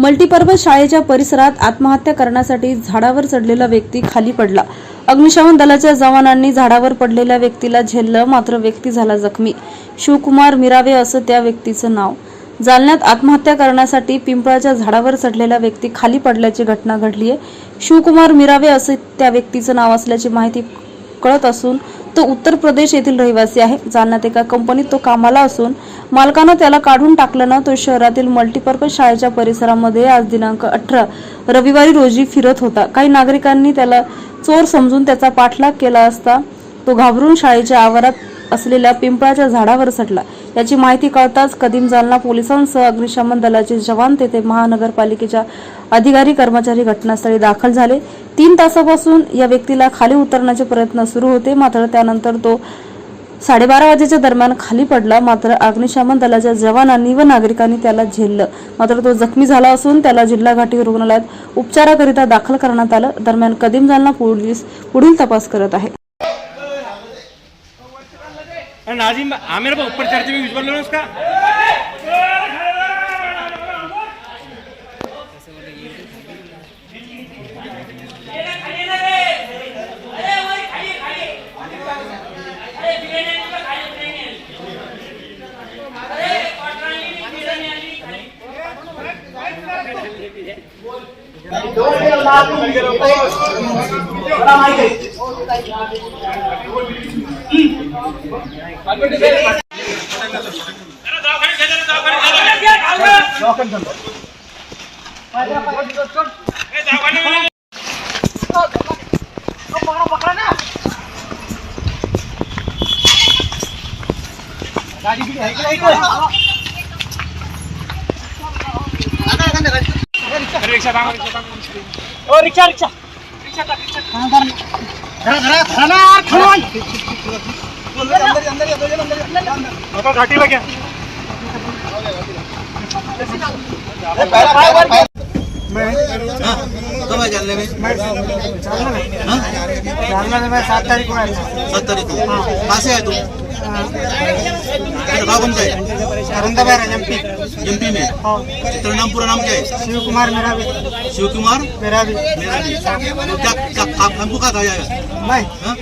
Multipurpose शाळेच्या परिसरात आत्महत्या करण्यासाठी झाडावर चढलेला व्यक्ती खाली पडला. अग्निशमन दलाच्या जवानांनी झाडावर पडलेल्या व्यक्तीला झेललं मात्र व्यक्ती झाला जखमी. शिवकुमार मिरावे असं त्या व्यक्तीचं नाव. जालन्यात आत्महत्या करण्यासाठी पिंपळाच्या झाडावर चढलेला व्यक्ती खाली पडल्याची घटना घडली आहे शिवकुमार मिरावे असं त्या व्यक्तीचं नाव असल्याची माहिती कळत असून तो उत्तर प्रदेश येथील रहिवासी आहे. जालन्यात एका कंपनीत तो कामाला असून मालकानं त्याला काढून टाकल्यानं तो शहरातील मल्टीपर्पज शाळेच्या परिसरामध्ये आज दिनांक अठरा रविवारी रोजी फिरत होता. काही नागरिकांनी त्याला चोर समजून त्याचा पाठलाग केला असता तो घाबरून शाळेच्या आवारात असलेल्या पिंपळाच्या झाडावर सटला. याची माहिती कळताच कदीम जालना पोलिसांसह अग्निशमन दलाचे जवान तेथे महानगरपालिकेच्या अधिकारी कर्मचारी घटनास्थळी दाखल झाले. तीन तासापासून या व्यक्तीला खाली उतरण्याचे प्रयत्न सुरू होते मात्र त्यानंतर तो साडेबारा वाजेच्या दरम्यान खाली पडला. मात्र अग्निशमन दलाच्या जवानांनी व नागरिकांनी त्याला झेललं. मात्र तो जखमी झाला असून त्याला जिल्हा घाटी रुग्णालयात उपचाराकरिता दाखल करण्यात आलं. दरम्यान कदीम जालना पोलीस पुढील तपास करत आहे अरे नाजिम हाँ मेरे को ऊपर चढ़ते हुए विजुअल लो ना उसका अरे रिक्शा दाखव रिक्शा दाखव ओ रिक्शा रिक्शा आता घाटीला घ्या कब है में? जालना में सात तारीख को सात तारीख को कहाँ से आए तुम? कौन सा है एमपी में तेरा नाम पूरा नाम क्या है? शिव कुमार मेरा भी शिव कुमार मेरा भी मेरा भी तो क्या क्या काम हमको कहाँ कहा जाएगा? मैं। हाँ?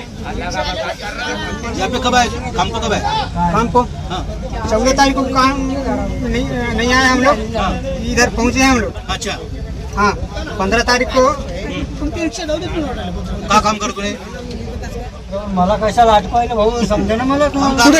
यहाँ पे कब आए? काम को कब आए? काम को। हाँ। चौदह तारीख को काम नहीं नहीं आए हम लोग। इधर पहुँचे हैं हम लोग। अच्छा। हाँ पंद्रह तारीख को? कहाँ काम करतो मला कशाला आठवायला भाऊ? समजे ना मला काम काम